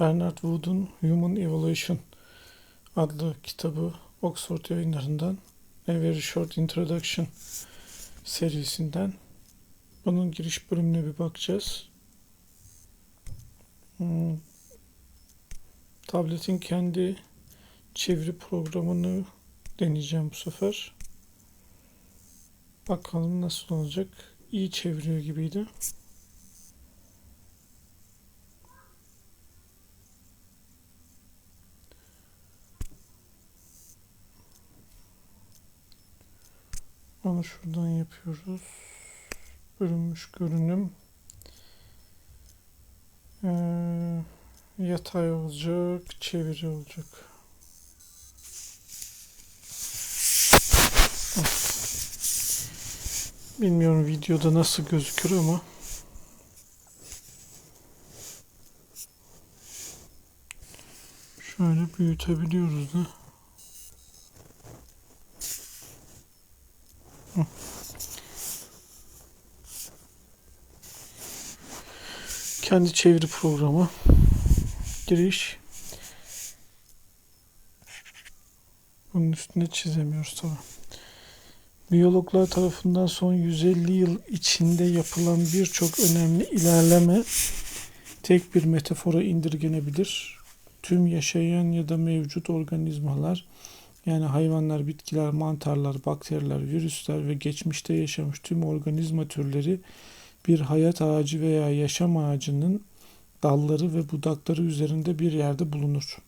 Bernard Wood'un Human Evolution adlı kitabı Oxford yayınlarından A Very Short Introduction serisinden bunun giriş bölümüne bir bakacağız. Hmm. Tabletin kendi çeviri programını deneyeceğim bu sefer. Bakalım nasıl olacak. İyi çeviriyor gibiydi. Onu şuradan yapıyoruz. Bölünmüş görünüm. Ee, yatay olacak, çeviri olacak. Bilmiyorum videoda nasıl gözükür ama şöyle büyütebiliyoruz da. Kendi çeviri programı. Giriş. Bunun üstüne çizemiyoruz tabi. Biyologlar tarafından son 150 yıl içinde yapılan birçok önemli ilerleme tek bir metafora indirgenebilir. Tüm yaşayan ya da mevcut organizmalar yani hayvanlar, bitkiler, mantarlar, bakteriler, virüsler ve geçmişte yaşamış tüm organizma türleri bir hayat ağacı veya yaşam ağacının dalları ve budakları üzerinde bir yerde bulunur.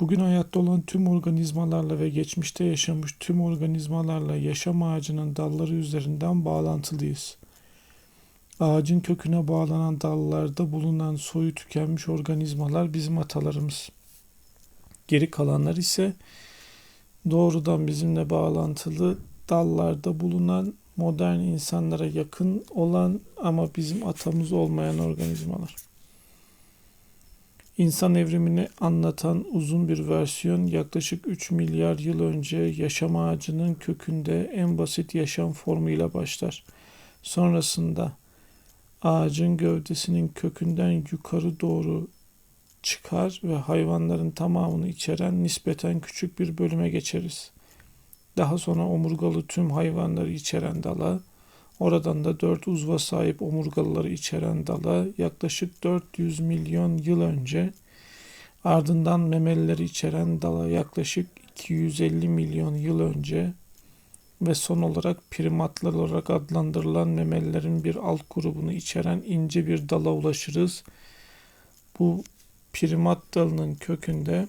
Bugün hayatta olan tüm organizmalarla ve geçmişte yaşamış tüm organizmalarla yaşam ağacının dalları üzerinden bağlantılıyız. Ağacın köküne bağlanan dallarda bulunan soyu tükenmiş organizmalar bizim atalarımız. Geri kalanlar ise doğrudan bizimle bağlantılı dallarda bulunan modern insanlara yakın olan ama bizim atamız olmayan organizmalar. İnsan evrimini anlatan uzun bir versiyon yaklaşık 3 milyar yıl önce yaşam ağacının kökünde en basit yaşam formuyla başlar. Sonrasında ağacın gövdesinin kökünden yukarı doğru çıkar ve hayvanların tamamını içeren nispeten küçük bir bölüme geçeriz. Daha sonra omurgalı tüm hayvanları içeren dala, oradan da dört uzva sahip omurgalıları içeren dala yaklaşık 400 milyon yıl önce, ardından memelileri içeren dala yaklaşık 250 milyon yıl önce ve son olarak primatlar olarak adlandırılan memelilerin bir alt grubunu içeren ince bir dala ulaşırız. Bu primat dalının kökünde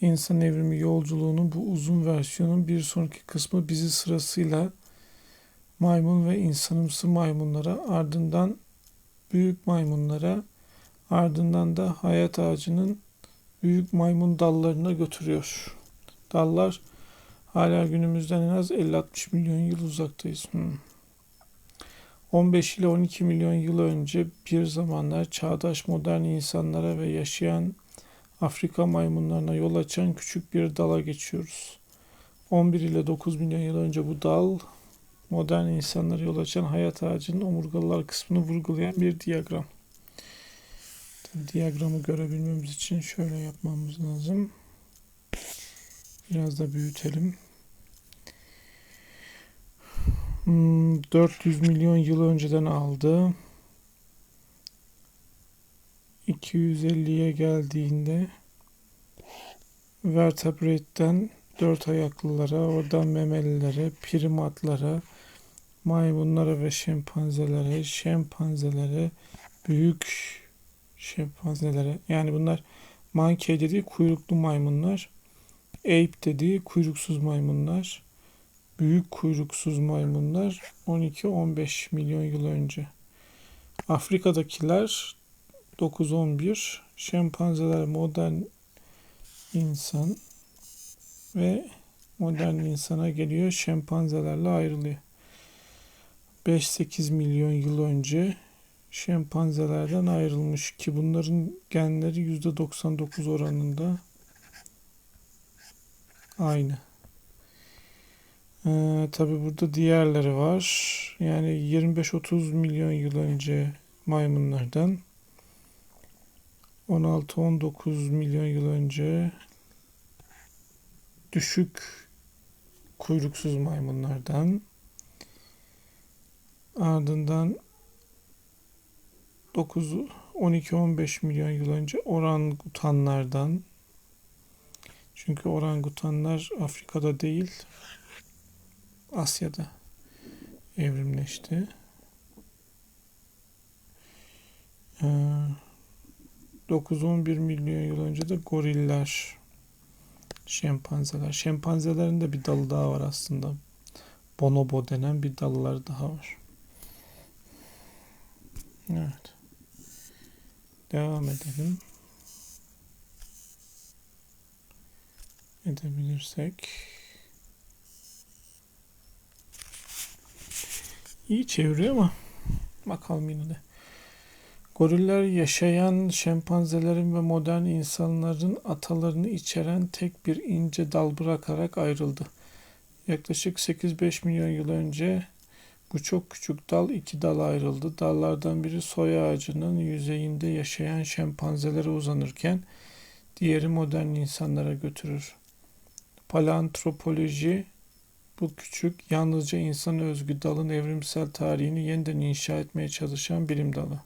İnsan evrimi yolculuğunun bu uzun versiyonun bir sonraki kısmı bizi sırasıyla maymun ve insanımsı maymunlara, ardından büyük maymunlara, ardından da hayat ağacının büyük maymun dallarına götürüyor. Dallar hala günümüzden en az 50-60 milyon yıl uzaktayız. Hmm. 15 ile 12 milyon yıl önce bir zamanlar çağdaş modern insanlara ve yaşayan Afrika maymunlarına yol açan küçük bir dala geçiyoruz. 11 ile 9 milyon yıl önce bu dal modern insanlara yol açan hayat ağacının omurgalılar kısmını vurgulayan bir diyagram. Diyagramı görebilmemiz için şöyle yapmamız lazım. Biraz da büyütelim. 400 hmm, milyon yıl önceden aldı. 250'ye geldiğinde vertebrate'den dört ayaklılara, oradan memelilere, primatlara, maymunlara ve şempanzelere, şempanzelere, büyük şempanzelere yani bunlar monkey dediği kuyruklu maymunlar, ape dediği kuyruksuz maymunlar, büyük kuyruksuz maymunlar 12-15 milyon yıl önce. Afrika'dakiler 9-11 şempanzeler modern insan ve modern insana geliyor şempanzelerle ayrılıyor. 5-8 milyon yıl önce şempanzelerden ayrılmış ki bunların genleri %99 oranında Aynı. Ee, tabi burada diğerleri var. Yani 25-30 milyon yıl önce maymunlardan 16-19 milyon yıl önce düşük kuyruksuz maymunlardan ardından 9 12-15 milyon yıl önce orangutanlardan çünkü orangutanlar Afrika'da değil Asya'da evrimleşti. Ee, 9-11 milyon yıl önce de goriller, şempanzeler. Şempanzelerin de bir dalı daha var aslında. Bonobo denen bir dalları daha var. Evet. Devam edelim. Edebilirsek. İyi çeviriyor ama bakalım yine de. Goriller yaşayan şempanzelerin ve modern insanların atalarını içeren tek bir ince dal bırakarak ayrıldı. Yaklaşık 8-5 milyon yıl önce bu çok küçük dal iki dala ayrıldı. Dallardan biri soy ağacının yüzeyinde yaşayan şempanzelere uzanırken diğeri modern insanlara götürür. Paleantropoloji bu küçük, yalnızca insan özgü dalın evrimsel tarihini yeniden inşa etmeye çalışan bilim dalı.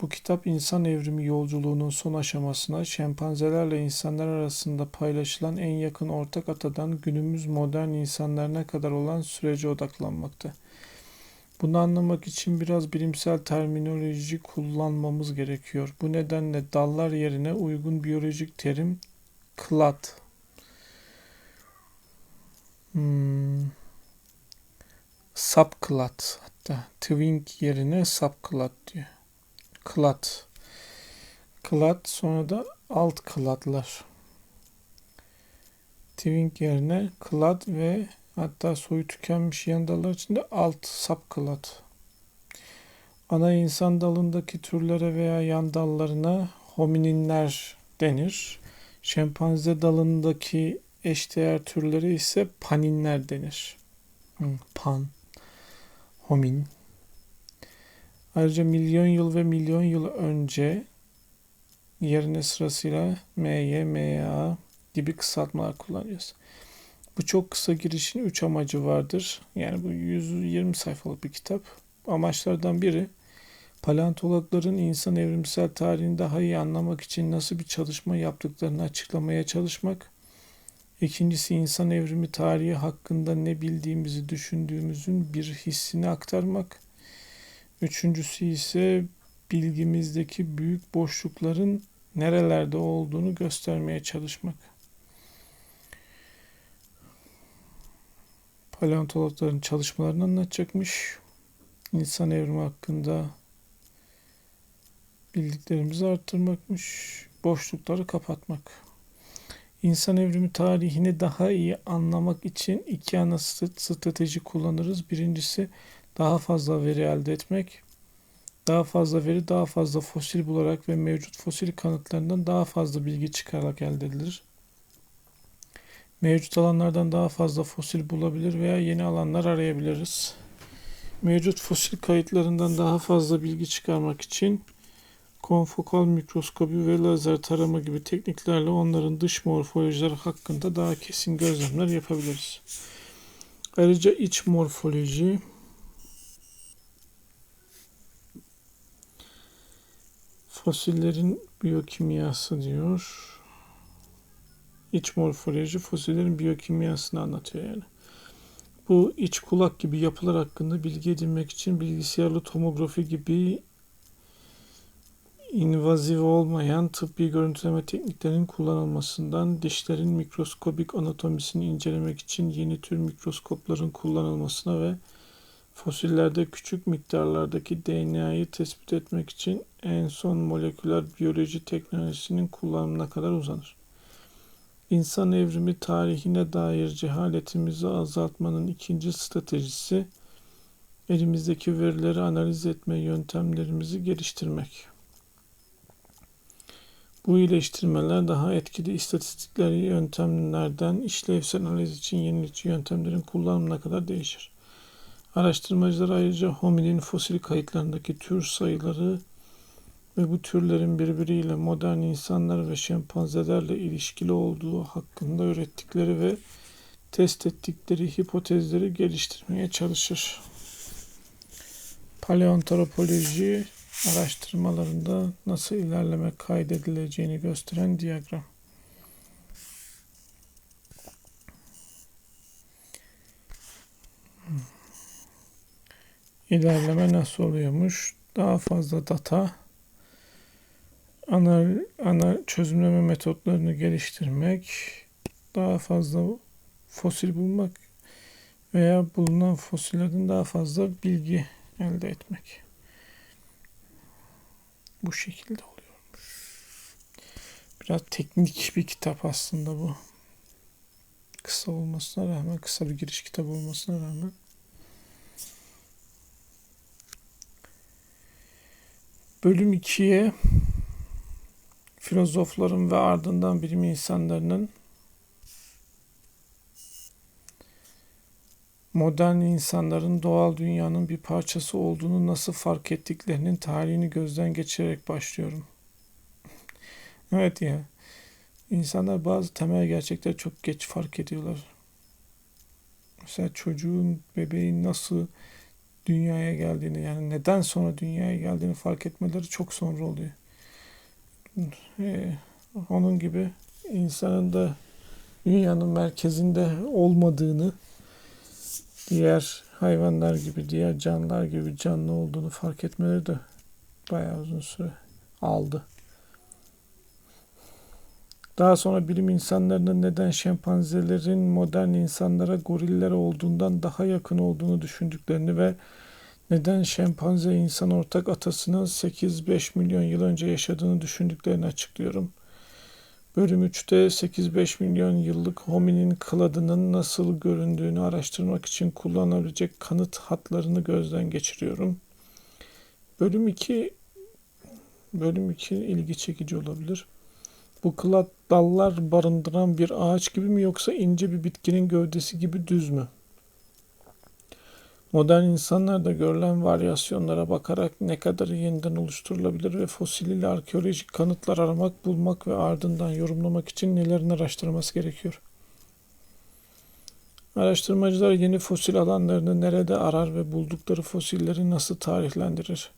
Bu kitap insan evrimi yolculuğunun son aşamasına şempanzelerle insanlar arasında paylaşılan en yakın ortak atadan günümüz modern insanlarına kadar olan sürece odaklanmakta. Bunu anlamak için biraz bilimsel terminoloji kullanmamız gerekiyor. Bu nedenle dallar yerine uygun biyolojik terim klat. Hmm. Subclat hatta twink yerine subclat diyor. Klat. Klat sonra da alt klatlar. Twink yerine klat ve Hatta soyu tükenmiş yan dallar içinde alt sap kılat. Ana insan dalındaki türlere veya yan dallarına homininler denir. Şempanze dalındaki eşdeğer türlere ise paninler denir. Pan, homin. Ayrıca milyon yıl ve milyon yıl önce yerine sırasıyla MY, MA gibi kısaltmalar kullanıyoruz. Bu çok kısa girişin 3 amacı vardır. Yani bu 120 sayfalık bir kitap. Amaçlardan biri paleontologların insan evrimsel tarihini daha iyi anlamak için nasıl bir çalışma yaptıklarını açıklamaya çalışmak. İkincisi insan evrimi tarihi hakkında ne bildiğimizi düşündüğümüzün bir hissini aktarmak. Üçüncüsü ise bilgimizdeki büyük boşlukların nerelerde olduğunu göstermeye çalışmak. paleontologların çalışmalarını anlatacakmış. İnsan evrimi hakkında bildiklerimizi arttırmakmış. Boşlukları kapatmak. İnsan evrimi tarihini daha iyi anlamak için iki ana strateji kullanırız. Birincisi daha fazla veri elde etmek. Daha fazla veri daha fazla fosil bularak ve mevcut fosil kanıtlarından daha fazla bilgi çıkararak elde edilir mevcut alanlardan daha fazla fosil bulabilir veya yeni alanlar arayabiliriz. Mevcut fosil kayıtlarından daha fazla bilgi çıkarmak için konfokal mikroskobi ve lazer tarama gibi tekniklerle onların dış morfolojileri hakkında daha kesin gözlemler yapabiliriz. Ayrıca iç morfoloji fosillerin biyokimyası diyor iç morfoloji fosillerin biyokimyasını anlatıyor yani. Bu iç kulak gibi yapılar hakkında bilgi edinmek için bilgisayarlı tomografi gibi invaziv olmayan tıbbi görüntüleme tekniklerinin kullanılmasından dişlerin mikroskobik anatomisini incelemek için yeni tür mikroskopların kullanılmasına ve fosillerde küçük miktarlardaki DNA'yı tespit etmek için en son moleküler biyoloji teknolojisinin kullanımına kadar uzanır. İnsan evrimi tarihine dair cehaletimizi azaltmanın ikinci stratejisi elimizdeki verileri analiz etme yöntemlerimizi geliştirmek. Bu iyileştirmeler daha etkili istatistikler yöntemlerden işlevsel analiz için yenilikçi yöntemlerin kullanımına kadar değişir. Araştırmacılar ayrıca hominin fosil kayıtlarındaki tür sayıları ve bu türlerin birbiriyle modern insanlar ve şempanzelerle ilişkili olduğu hakkında ürettikleri ve test ettikleri hipotezleri geliştirmeye çalışır. Paleoantropoloji araştırmalarında nasıl ilerleme kaydedileceğini gösteren diyagram. İlerleme nasıl oluyormuş? Daha fazla data, ana, ana çözümleme metotlarını geliştirmek, daha fazla fosil bulmak veya bulunan fosillerden daha fazla bilgi elde etmek. Bu şekilde oluyormuş. Biraz teknik bir kitap aslında bu. Kısa olmasına rağmen, kısa bir giriş kitabı olmasına rağmen Bölüm 2'ye filozofların ve ardından bilim insanlarının modern insanların doğal dünyanın bir parçası olduğunu nasıl fark ettiklerinin tarihini gözden geçirerek başlıyorum. evet ya. İnsanlar bazı temel gerçekleri çok geç fark ediyorlar. Mesela çocuğun, bebeğin nasıl dünyaya geldiğini yani neden sonra dünyaya geldiğini fark etmeleri çok sonra oluyor. Ee, onun gibi insanın da dünyanın merkezinde olmadığını diğer hayvanlar gibi, diğer canlılar gibi canlı olduğunu fark etmeleri de bayağı uzun süre aldı. Daha sonra bilim insanlarının neden şempanzelerin modern insanlara goriller olduğundan daha yakın olduğunu düşündüklerini ve neden şempanze insan ortak atasının 8-5 milyon yıl önce yaşadığını düşündüklerini açıklıyorum. Bölüm 3'te 8-5 milyon yıllık hominin kıladının nasıl göründüğünü araştırmak için kullanılabilecek kanıt hatlarını gözden geçiriyorum. Bölüm 2 bölüm 2 ilgi çekici olabilir. Bu kılat dallar barındıran bir ağaç gibi mi yoksa ince bir bitkinin gövdesi gibi düz mü? Modern insanlarda görülen varyasyonlara bakarak ne kadar yeniden oluşturulabilir ve fosil ile arkeolojik kanıtlar aramak, bulmak ve ardından yorumlamak için nelerin araştırması gerekiyor? Araştırmacılar yeni fosil alanlarını nerede arar ve buldukları fosilleri nasıl tarihlendirir?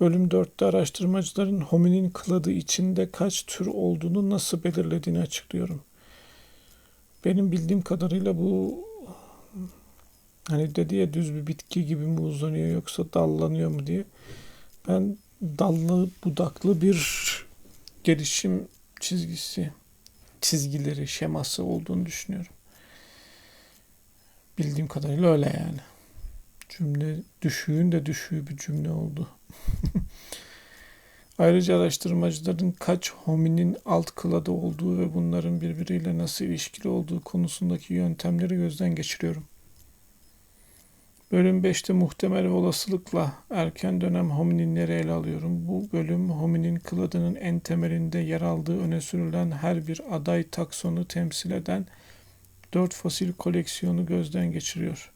Bölüm 4'te araştırmacıların hominin kıladı içinde kaç tür olduğunu nasıl belirlediğini açıklıyorum. Benim bildiğim kadarıyla bu hani dedi ya düz bir bitki gibi mi uzanıyor yoksa dallanıyor mu diye. Ben dallı budaklı bir gelişim çizgisi, çizgileri, şeması olduğunu düşünüyorum. Bildiğim kadarıyla öyle yani. Cümle düşüğün de düşüğü bir cümle oldu. Ayrıca araştırmacıların kaç hominin alt kılada olduğu ve bunların birbiriyle nasıl ilişkili olduğu konusundaki yöntemleri gözden geçiriyorum. Bölüm 5'te muhtemel ve olasılıkla erken dönem homininleri ele alıyorum. Bu bölüm hominin kıladının en temelinde yer aldığı öne sürülen her bir aday taksonu temsil eden dört fosil koleksiyonu gözden geçiriyor.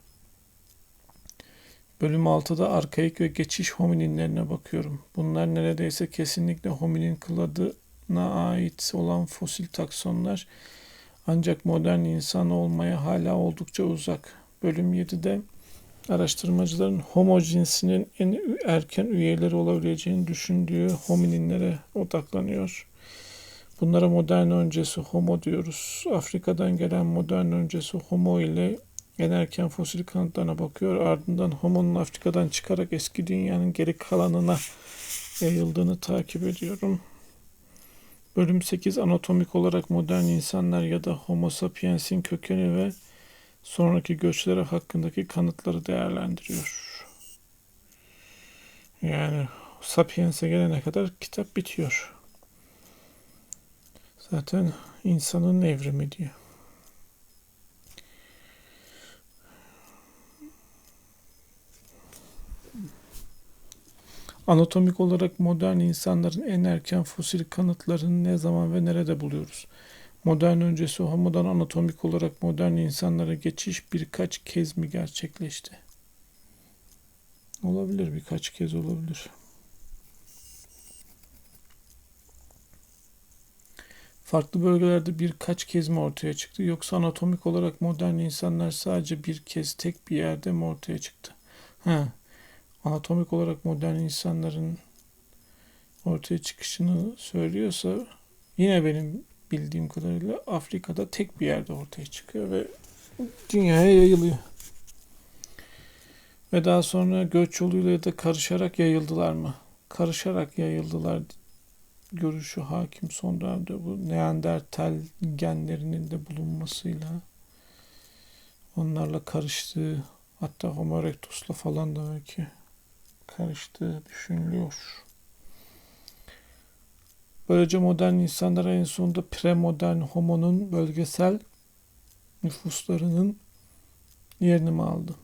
Bölüm 6'da arkaik ve geçiş homininlerine bakıyorum. Bunlar neredeyse kesinlikle hominin kıladına ait olan fosil taksonlar ancak modern insan olmaya hala oldukça uzak. Bölüm 7'de araştırmacıların homo cinsinin en erken üyeleri olabileceğini düşündüğü homininlere odaklanıyor. Bunlara modern öncesi homo diyoruz. Afrika'dan gelen modern öncesi homo ile en erken fosil kanıtlarına bakıyor. Ardından homonun Afrika'dan çıkarak eski dünyanın geri kalanına yayıldığını takip ediyorum. Bölüm 8 anatomik olarak modern insanlar ya da homo sapiens'in kökeni ve sonraki göçleri hakkındaki kanıtları değerlendiriyor. Yani Sapiens'e gelene kadar kitap bitiyor. Zaten insanın evrimi diyor. Anatomik olarak modern insanların en erken fosil kanıtlarını ne zaman ve nerede buluyoruz? Modern öncesi homodan anatomik olarak modern insanlara geçiş birkaç kez mi gerçekleşti? Olabilir birkaç kez olabilir. Farklı bölgelerde birkaç kez mi ortaya çıktı yoksa anatomik olarak modern insanlar sadece bir kez tek bir yerde mi ortaya çıktı? Ha, anatomik olarak modern insanların ortaya çıkışını söylüyorsa yine benim bildiğim kadarıyla Afrika'da tek bir yerde ortaya çıkıyor ve dünyaya yayılıyor. Ve daha sonra göç yoluyla ya da karışarak yayıldılar mı? Karışarak yayıldılar görüşü hakim son dönemde bu Neandertal genlerinin de bulunmasıyla onlarla karıştığı hatta Homo erectus'la falan da belki karıştığı düşünülüyor. Böylece modern insanlar en sonunda premodern homonun bölgesel nüfuslarının yerini mi aldı?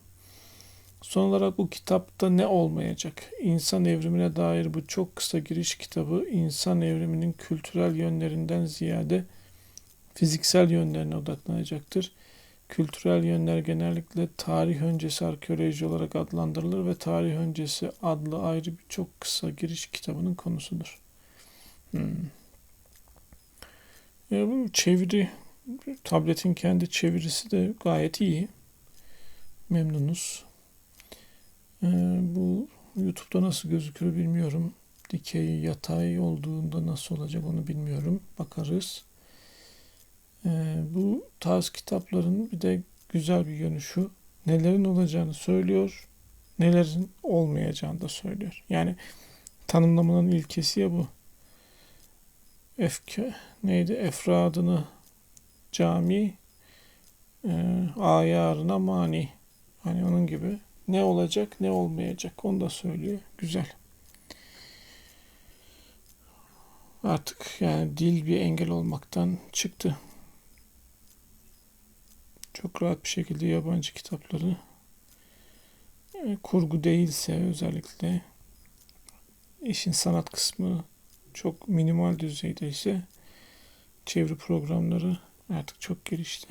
Son olarak bu kitapta ne olmayacak? İnsan evrimine dair bu çok kısa giriş kitabı insan evriminin kültürel yönlerinden ziyade fiziksel yönlerine odaklanacaktır. Kültürel yönler genellikle tarih öncesi arkeoloji olarak adlandırılır ve tarih öncesi adlı ayrı bir çok kısa giriş kitabının konusudur. Hmm. Ya bu çeviri, tabletin kendi çevirisi de gayet iyi. Memnunuz. Ee, bu YouTube'da nasıl gözükür bilmiyorum. Dikey, yatay olduğunda nasıl olacak onu bilmiyorum. Bakarız. Ee, bu tarz kitapların bir de güzel bir yönü şu. Nelerin olacağını söylüyor, nelerin olmayacağını da söylüyor. Yani tanımlamanın ilkesi ya bu. Efke neydi? Efradını cami, e, ayarına mani. Hani onun gibi ne olacak ne olmayacak onu da söylüyor. Güzel. Artık yani dil bir engel olmaktan çıktı. Çok rahat bir şekilde yabancı kitapları e, kurgu değilse özellikle işin sanat kısmı çok minimal düzeyde ise çeviri programları artık çok gelişti.